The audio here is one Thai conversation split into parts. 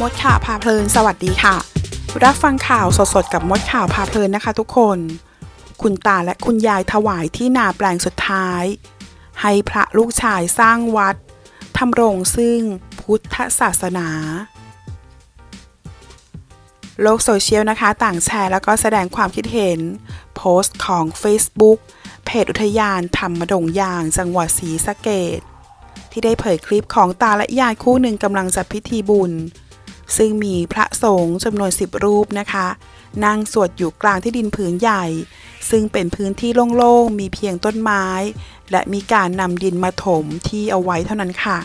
มดข่าวพาเพลิน สวัสดีค่ะ รับฟังข่าวสดๆ กับมดข่าวพาเพลินนะคะทุกคน คุณตาและคุณยายถวายที่นาแปลงสุดท้าย ให้พระลูกชายสร้างวัดทำรงซึ่งพุทธศาสนา โลกโซเชียลนะคะ ต่างแชร์แล้วก็แสดงความคิดเห็น โพสต์ของ Facebook เพจอุทยานธรรมดงยางจังหวัดศรีสะเกดที่ได้เผยคลิปของตาและยายคู่หนึ่งกำลังจัดพิธีบุญ ซึ่งมีพระสงฆ์จำนวนสิบรูปนะคะ นั่งสวดอยู่กลางที่ดินผืนใหญ่ ซึ่งเป็นพื้นที่โล่งๆ มีเพียงต้นไม้ และมีการนำดินมาถมที่เอาไว้เท่านั้นค่ะ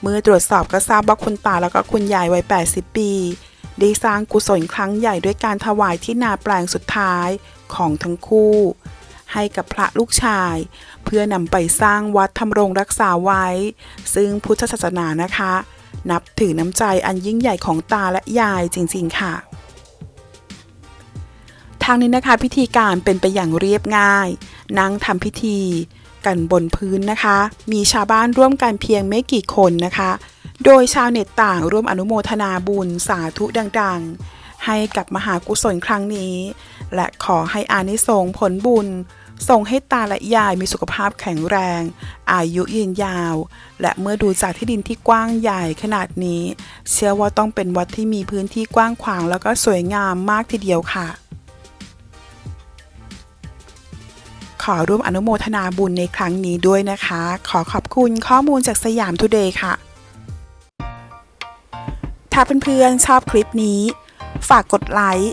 เมื่อตรวจสอบก็ทราบว่าคุณตาแล้วก็คุณยายวัย 80 ปีได้สร้างกุศลครั้งใหญ่ด้วยการถวายที่นาแปลงสุดท้ายของทั้งคู่ ให้กับพระลูกชาย เพื่อนำไปสร้างวัดทำรงรักษาไว้ ซึ่งพุทธศาสนานะคะ นับถือน้ำใจอันยิ่งใหญ่ของตาและยายจริง ๆ ค่ะ ทางนี้นะคะพิธีการเป็นไปอย่างเรียบง่าย นั่งทำพิธีกันบนพื้นนะคะ มีชาวบ้านร่วมกันเพียงไม่กี่คนนะคะ โดยชาวเน็ตต่างร่วมอนุโมทนาบุญสาธุดัง ๆ ให้กับมหากุศลครั้งนี้ และขอให้อานิสงส์ผลบุญ ส่งให้ตาและยายมีสุขภาพแข็งแรง อายุยืนยาว และเมื่อดูจากที่ดินที่กว้างใหญ่ขนาดนี้ เชื่อว่าต้องเป็นวัดที่มีพื้นที่กว้างขวางแล้วก็สวยงามมากทีเดียวค่ะ ขอร่วมอนุโมทนาบุญในครั้งนี้ด้วยนะคะ ขอขอบคุณข้อมูลจากสยามทูเดย์ค่ะ ถ้าเพื่อนๆชอบคลิปนี้ ฝากกดไลค์